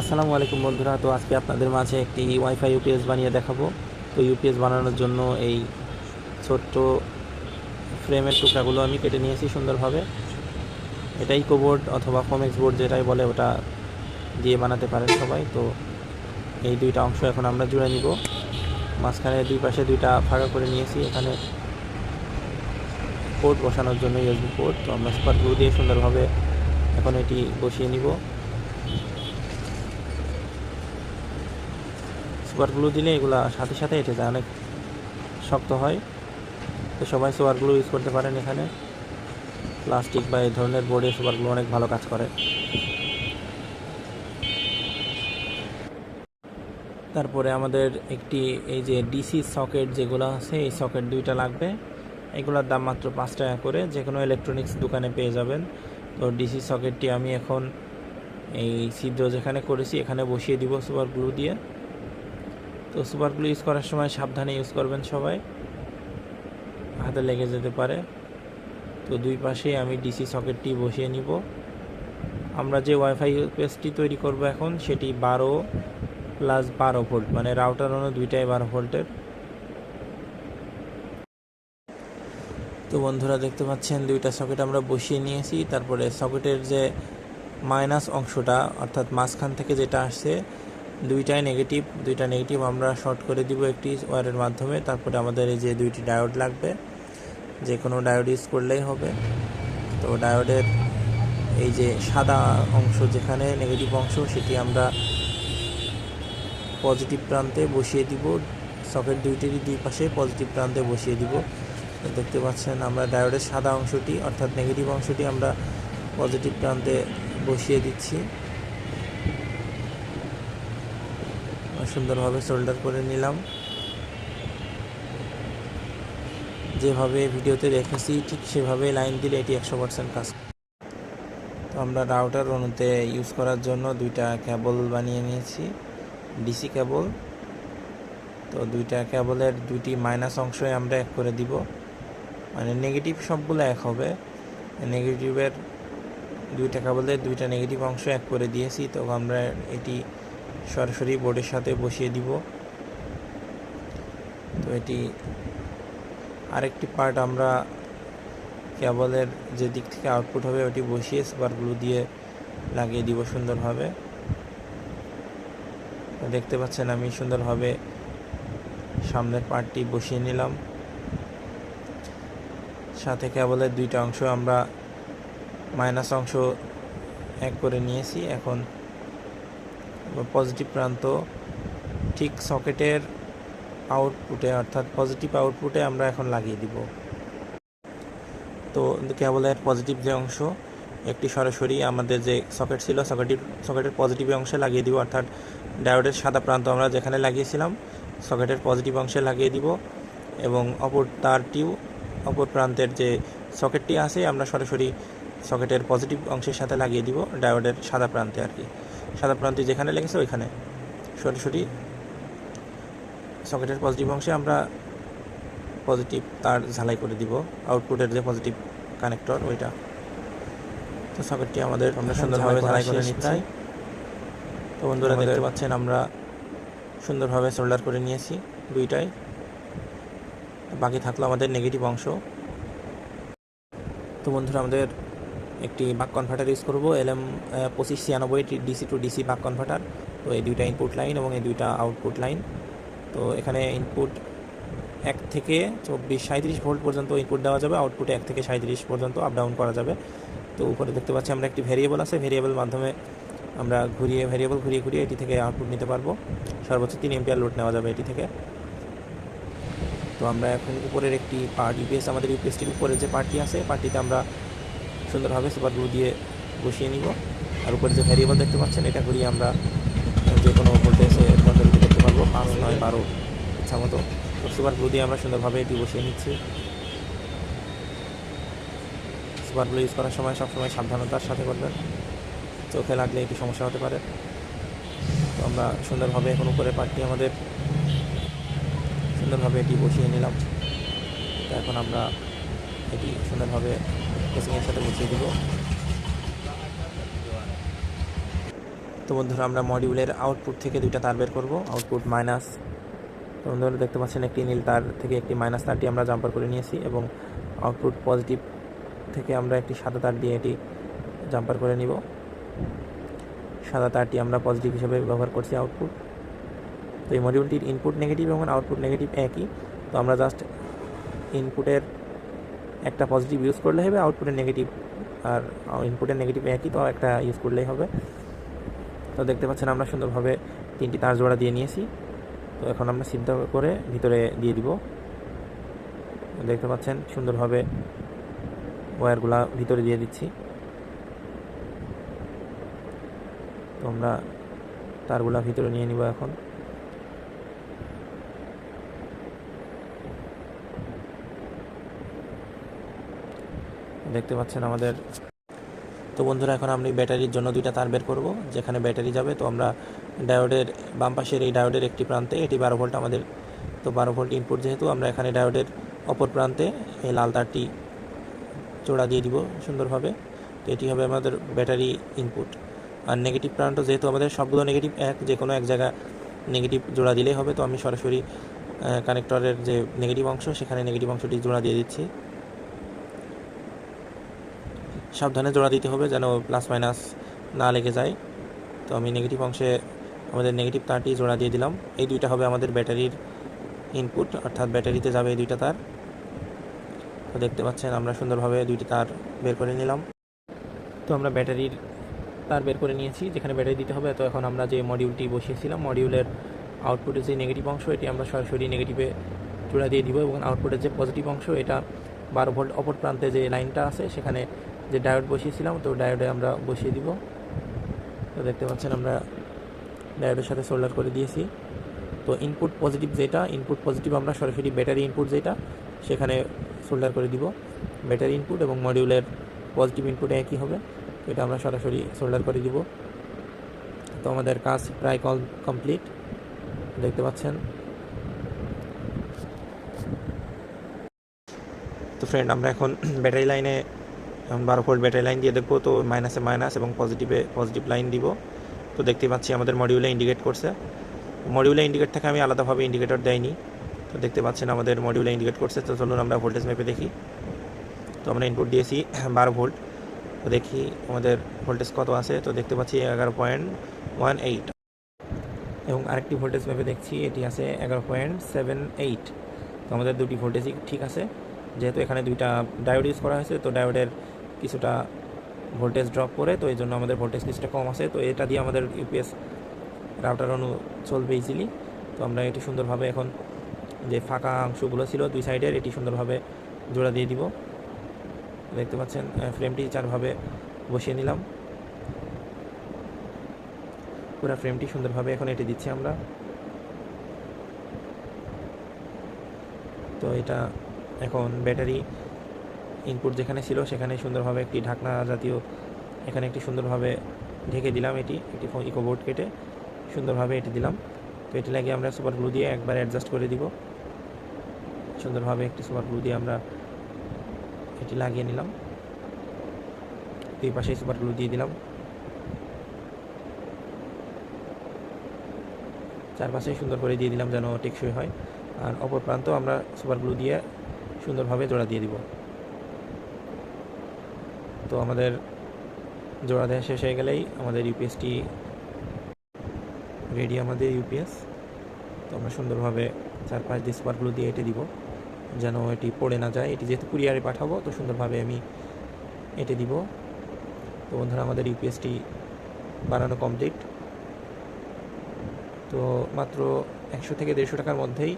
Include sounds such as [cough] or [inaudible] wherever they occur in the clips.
আসসালামু আলাইকুম বন্ধুরা, তো আজকে আপনাদের মাঝে একটি ওয়াইফাই ইউপিএস বানিয়ে দেখাবো। তো ইউপিএস বানানোর জন্য এই ছোট্ট ফ্রেমের টুকরাগুলো আমি কেটে নিয়েছি সুন্দরভাবে। এটা ইকো বোর্ড অথবা ফোমেক্স বোর্ড যেটাই বলে, ওটা দিয়ে বানাতে পারেন সবাই। তো এই দুইটা অংশ এখন আমরা জুড়ে নিব। মাঝখানে দুই পাশে দুইটা ফাঁকা করে নিয়েছি, এখানে পোর্ট বসানোর জন্য ইউএসবি পোর্ট তো আমরা সুপার গ্লু দিয়ে সুন্দরভাবে এখন এটি বসিয়ে নিব। সুপার গ্লু দিলে এগুলা সাথে সাথে এঁটে যায়, অনেক শক্ত হয়। তো সবাই সুপার গ্লু ইউজ করতে পারেন এখানে। প্লাস্টিক বা এই ধরনের বোর্ডে সুপার গ্লু অনেক ভালো কাজ করে। তারপরে আমাদের একটি এই যে ডিসি সকেট যেগুলো আছে, এই সকেট দুইটা লাগবে। এগুলোর দাম মাত্র পাঁচ টাকা করে যে কোনো ইলেকট্রনিক্স দোকানে পেয়ে যাবেন। তো ডিসি সকেটটি আমি এখন এই ছিদ্র যেখানে করেছি, এখানে বসিয়ে দিব সুপার গ্লু দিয়ে। তো সুপার গ্লু ইউজ করার সময় সাবধানে ইউজ করবেন সবাই। হাতে লেগে যেতে পারে। তো দুই পাশে আমি ডিসি সকেটটি বসিয়ে নিব। আমরা যে ওয়াইফাই পেজটি তৈরি করব এখন, সেটি বারো প্লাস বারো ভোল্ট মানে রাউটার হলো দুইটাই বারো ভোল্টের তো বন্ধুরা দেখতে পাচ্ছেন, দুইটা সকেট আমরা বসিয়ে নিয়েছি। তারপরে সকেটের যে মাইনাস অংশটা, অর্থাৎ মাঝখান থেকে যেটা আসছে দুইটাই নেগেটিভ দুইটা নেগেটিভ আমরা শর্ট করে দিব একটি ওয়ারের মাধ্যমে। তারপরে আমাদের এই যে দুইটি ডায়োড লাগবে যে কোনো ডায়োড ইউজ করলেই হবে। তো ডায়োডের এই যে সাদা অংশ যেখানে নেগেটিভ অংশ, সেটি আমরা পজিটিভ প্রান্তে বসিয়ে দিব। সকেট দুইটিরই দুই পাশে পজিটিভ প্রান্তে বসিয়ে দিব। দেখতে পাচ্ছেন আমরা ডায়োডের সাদা অংশটি, অর্থাৎ নেগেটিভ অংশটি আমরা পজিটিভ প্রান্তে বসিয়ে দিচ্ছি। সুন্দরভাবে সোল্ডার করে নিলাম। যেভাবে ভিডিওতে রেখেছি ঠিক সেভাবে লাইন দিলে এটি একশো পার্সেন্ট কাজ তো আমরা রাউটার অনুতে ইউজ করার জন্য দুইটা কেবল বানিয়ে নিয়েছি ডিসি কেবল তো দুইটা কেবলের দুইটি মাইনাস অংশে আমরা এক করে দিব। মানে নেগেটিভ সবগুলো এক হবে। নেগেটিভের দুইটা কেবলের দুইটা নেগেটিভ অংশ এক করে দিয়েছি, তো আমরা এটি সরাসরি বোর্ডের সাথে বসিয়ে দিব। তো এটি আরেকটি পার্ট আমরা কেবলের যে দিক থেকে আউটপুট হবে ওটি বসিয়ে সুপার গ্লু দিয়ে লাগিয়ে দিব সুন্দরভাবে। দেখতে পাচ্ছেন আমি সুন্দরভাবে সামনের পার্টটি বসিয়ে নিলাম। সাথে কেবলের দুইটা অংশ আমরা মাইনাস অংশ এক করে নিয়েছি। এখন পজিটিভ প্রান্ত, ঠিক সকেটের আউটপুটে অর্থাৎ পজিটিভ আউটপুটে আমরা এখন লাগিয়ে দিব। তো কেবলের পজিটিভ যে অংশ, একটি সরাসরি আমাদের যে সকেট ছিল সকেটের সকেটের পজিটিভ অংশে লাগিয়ে দিব, অর্থাৎ ডায়োডের সাদা প্রান্ত আমরা যেখানে লাগিয়েছিলাম, সকেটের পজিটিভ অংশে লাগিয়ে দিব এবং অপর তারটিও অপর প্রান্তের যে সকেটটি আছে, আমরা সরাসরি সকেটের পজিটিভ অংশের সাথে লাগিয়ে দিব, ডায়োডের সাদা প্রান্তে আর কি। সাদা প্রান্তি যেখানে লেগেছে ওইখানে। সরাসরি সকেটের পজিটিভ অংশে আমরা পজিটিভ তার ঝালাই করে দিব। আউটপুটের যে পজিটিভ কানেক্টর ওইটা। তো সকেটটি আমাদের আমরা সুন্দরভাবে ঝালাই করে নিচ্ছি। তো বন্ধুরা দেখতে পাচ্ছেন আমরা সুন্দরভাবে সোল্ডার করে নিয়েছি দুইটাই। বাকি থাকল আমাদের নেগেটিভ অংশ। তো বন্ধুরা আমাদের একটি বাক কনভার্টার ইউজ করব এল এম পঁচিশ ছিয়ানব্বই DC to DC buck converter তো এই দুইটা ইনপুট লাইন এবং এই দুইটা আউটপুট লাইন তো এখানে ইনপুট এক থেকে চব্বিশ সাঁত্রিশ ভোল্ট পর্যন্ত ইনপুট দেওয়া যাবে আউটপুটে এক থেকে সাঁত্রিশ পর্যন্ত আপ ডাউন করা যাবে। তো উপরে দেখতে পাচ্ছি আমরা একটি ভেরিয়েবল আছে ভেরিয়েবল মাধ্যমে আমরা ঘুরিয়ে ভেরিয়েবল ঘুরিয়ে ঘুরিয়ে এটি থেকে আউটপুট নিতে পারব। সর্বোচ্চ তিন এম্পিয়ার লোড নেওয়া যাবে এটি থেকে। তো আমরা এখন উপরের একটি পার্ট ইউপিএস আমাদের ইউপিএসটির উপরে যে পার্টটি আছে পার্টিতে আমরা সুন্দরভাবে সুপার গ্লু দিয়ে বসিয়ে নিব। আর উপরে যে ভ্যারিয়েবল দেখতে পাচ্ছেন, এটা ঘুরিয়ে আমরা যে কোনো ভোল্টেজে রূপান্তরিত করতে পারব, পাঁচ, নয়, বারো, ইচ্ছা মতো। সুপার গ্লু দিয়ে আমরা সুন্দরভাবে এটি বসিয়ে নিচ্ছি। সুপার গ্লু ইউজ করার সময় সবসময় সাবধানতার সাথে করবেন। চোখে লাগলে একটু সমস্যা হতে পারে। তো আমরা সুন্দরভাবে এখন উপরে পার্টটি আমাদের সুন্দরভাবে এটি বসিয়ে নিলাম। তো এখন আমরা এটি সুন্দরভাবে কেসিংয়ের সাথে বসিয়ে দেবো। তো বন্ধুরা, আমরা মডিউলের আউটপুট থেকে দুইটা তার বের করব। আউটপুট মাইনাস তো বন্ধুরা দেখতে পাচ্ছেন একটি নীল তার থেকে একটি মাইনাস তারটি আমরা জাম্পার করে নিয়েছি এবং আউটপুট পজিটিভ থেকে আমরা একটি সাদা তার দিয়ে এটি জাম্পার করে নিব। সাদা তারটি আমরা পজিটিভ হিসেবে ব্যবহার করছি আউটপুট তো এই মডিউলটির ইনপুট নেগেটিভ এবং আউটপুট নেগেটিভ একই। তো আমরা জাস্ট ইনপুটের একটা পজিটিভ ইউজ করলে হবে আউটপুটে নেগেটিভ আর ইনপুটের নেগেটিভ একই, তো একটা ইউজ করলেই হবে। তো দেখতে পাচ্ছেন আমরা সুন্দরভাবে তিনটি তার জোড়া দিয়ে নিয়েছি। তো এখন আমরা সিদ্ধ করে ভিতরে দিয়ে দিব। দেখতে পাচ্ছেন সুন্দরভাবে ওয়্যারগুলা ভিতরে দিয়ে দিচ্ছি। তো আমরা তারগুলা ভিতরে নিয়ে নিব এখন। দেখতে পাচ্ছেন আমাদের। তো বন্ধুরা, এখন আমি ব্যাটারির জন্য দুইটা তার বের করব। যেখানে ব্যাটারি যাবে, তো আমরা ডায়োডের বাম পাশের এই ডায়োডের একটি প্রান্তে, এটি বারো ভোল্ট আমাদের। তো বারো ভোল্ট ইনপুট যেহেতু, আমরা এখানে ডায়োডের অপর প্রান্তে এই লাল তারটি জোড়া দিয়ে দিব সুন্দরভাবে। তো এটি হবে আমাদের ব্যাটারি ইনপুট। আর নেগেটিভ প্রান্ত যেহেতু আমাদের সবগুলো নেগেটিভ এক, যে কোনো এক জায়গা নেগেটিভ জোড়া দিলেই হবে। তো আমি সরাসরি কানেক্টরের যে নেগেটিভ অংশ, সেখানে নেগেটিভ অংশটি জোড়া দিয়ে দিচ্ছি। সাবধানে জোড়া দিতে হবে যেন প্লাস মাইনাস না লেগে যায়। তো আমি নেগেটিভ অংশে আমাদের নেগেটিভ তারটি জোড়া দিয়ে দিলাম। এই দুইটা হবে আমাদের ব্যাটারির ইনপুট অর্থাৎ ব্যাটারিতে যাবে এই দুইটা তার। তো দেখতে পাচ্ছেন আমরা সুন্দরভাবে দুইটি তার বের করে নিলাম। তো আমরা ব্যাটারির তার বের করে নিয়েছি, যেখানে ব্যাটারি দিতে হবে। তো এখন আমরা যে মডিউলটি বসিয়েছিলাম মডিউলের আউটপুটের যে নেগেটিভ অংশ, এটি আমরা সরাসরি নেগেটিভে জোড়া দিয়ে দিব এবং আউটপুটের যে পজিটিভ অংশ, এটা বারো ভোল্ট অপর প্রান্তে যে লাইনটা আছে, সেখানে যে ডায়োড বসিয়েছিলাম, তো ডায়োডে আমরা বসিয়ে দিব। তো দেখতে পাচ্ছেন আমরা ডায়োডের সাথে সোল্ডার করে দিয়েছি। তো ইনপুট পজিটিভ যেটা ইনপুট পজিটিভ আমরা সরাসরি ব্যাটারি ইনপুট যেটা, সেখানে সোল্ডার করে দিব ব্যাটারি ইনপুট এবং মডিউলের পজিটিভ ইনপুট একই হবে। এটা আমরা সরাসরি সোল্ডার করে দিব। তো আমাদের কাজ প্রায় কল কমপ্লিট দেখতে পাচ্ছেন। তো ফ্রেন্ড আমরা এখন ব্যাটারি লাইনে এখন বারো ভোল্ট ব্যাটারি লাইন দিয়ে দেখব, তো মাইনাসে মাইনাস এবং পজিটিভে পজিটিভ লাইন দিব। তো দেখতে পাচ্ছি আমাদের মডিউলে ইন্ডিকেট করছে। মডিউলে ইন্ডিকেট থেকে, আমি আলাদাভাবে ইন্ডিকেটর দেয়নি তো দেখতে পাচ্ছেন আমাদের মডিউলে ইন্ডিকেট করছে, তো চলুন আমরা ভোল্টেজ মেপে দেখি। তো আমরা ইনপুট দিয়েছি [clears throat] বারো ভোল্ট। তো দেখি আমাদের ভোল্টেজ কত আছে, তো দেখতে পাচ্ছি এগারো পয়েন্ট ওয়ান এইট এবং আরেকটি ভোল্টেজ মেপে দেখছি, এটি আছে এগারো পয়েন্ট সেভেন এইট তো আমাদের দুটি ভোল্টেজই ঠিক আছে। যেহেতু এখানে দুইটা ডায়োড ইউজ করা হয়েছে, তো ডায়োডের কিছুটা ভোল্টেজ ড্রপ করে, তো এই জন্য আমাদের ভোল্টেজ কিছুটা কম আছে। তো এটা দিয়ে আমাদের ইউপিএস রাউটার অনু চলবে ইজিলি তো আমরা এটি সুন্দরভাবে এখন যে ফাঁকা অংশগুলো ছিল দুই সাইডের এটি সুন্দরভাবে জোড়া দিয়ে দিব। দেখতে পাচ্ছেন ফ্রেমটি চারভাবে বসিয়ে নিলাম। পুরো ফ্রেমটি সুন্দরভাবে এখন এটি দিচ্ছি আমরা। তো এটা এখন ব্যাটারি ইনপুট যেখানে ছিল সেখানে সুন্দরভাবে একটি ঢাকনা জাতীয়, এখানে একটি সুন্দরভাবে ঢেকে দিলাম এটি, একটি ইকোবোর্ড কেটে সুন্দরভাবে এটি দিলাম। তো এটি লাগিয়ে আমরা সুপার গ্লু দিয়ে একবার অ্যাডজাস্ট করে দিব। সুন্দরভাবে একটি সুপার গ্লু দিয়ে আমরা এটি লাগিয়ে নিলাম। দুই পাশে সুপার গ্লু দিয়ে দিলাম। চারপাশে সুন্দর করে দিয়ে দিলাম যেন টেকসই হয়। আর অপর প্রান্ত আমরা সুপার গ্লু দিয়ে সুন্দরভাবে জোড়া দিয়ে দিব। তো আমাদের জোড়া দেওয়া শেষ হয়ে গেলেই আমাদের ইউপিএসটি রেডি আমাদের ইউপিএস তো আমরা সুন্দরভাবে চার পাঁচ দিয়ে সুপারগুলো দিয়ে এঁটে দিব, যেন এটি পড়ে না যায়। এটি যেহেতু কুরিয়ারে পাঠাবো, তো সুন্দরভাবে আমি এঁটে দিব। তো বন্ধুরা, আমাদের ইউপিএসটি বানানো কমপ্লিট তো মাত্র একশো থেকে দেড়শো টাকার মধ্যেই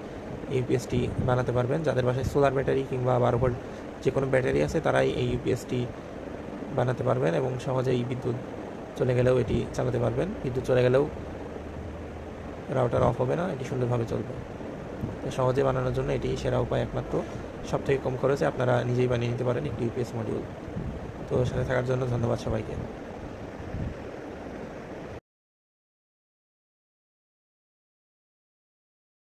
ইউপিএসটি বানাতে পারবেন। যাদের বাসায় সোলার ব্যাটারি কিংবা বারো ভোল্ট যে কোনো ব্যাটারি আছে, তারাই এই ইউপিএসটি বানাতে পারবেন এবং সহজেই বিদ্যুৎ চলে গেলেও এটি চালাতে পারবেন। বিদ্যুৎ চলে গেলেও রাউটার অফ হবে না, এটি সুন্দরভাবে চলবে। সহজে বানানোর জন্য এটি সেরা উপায় একমাত্র। সব থেকে কম খরচে আপনারা নিজেই বানিয়ে নিতে পারেন একটি ইউপিএস মডিউল তো সাথে থাকার জন্য ধন্যবাদ সবাইকে।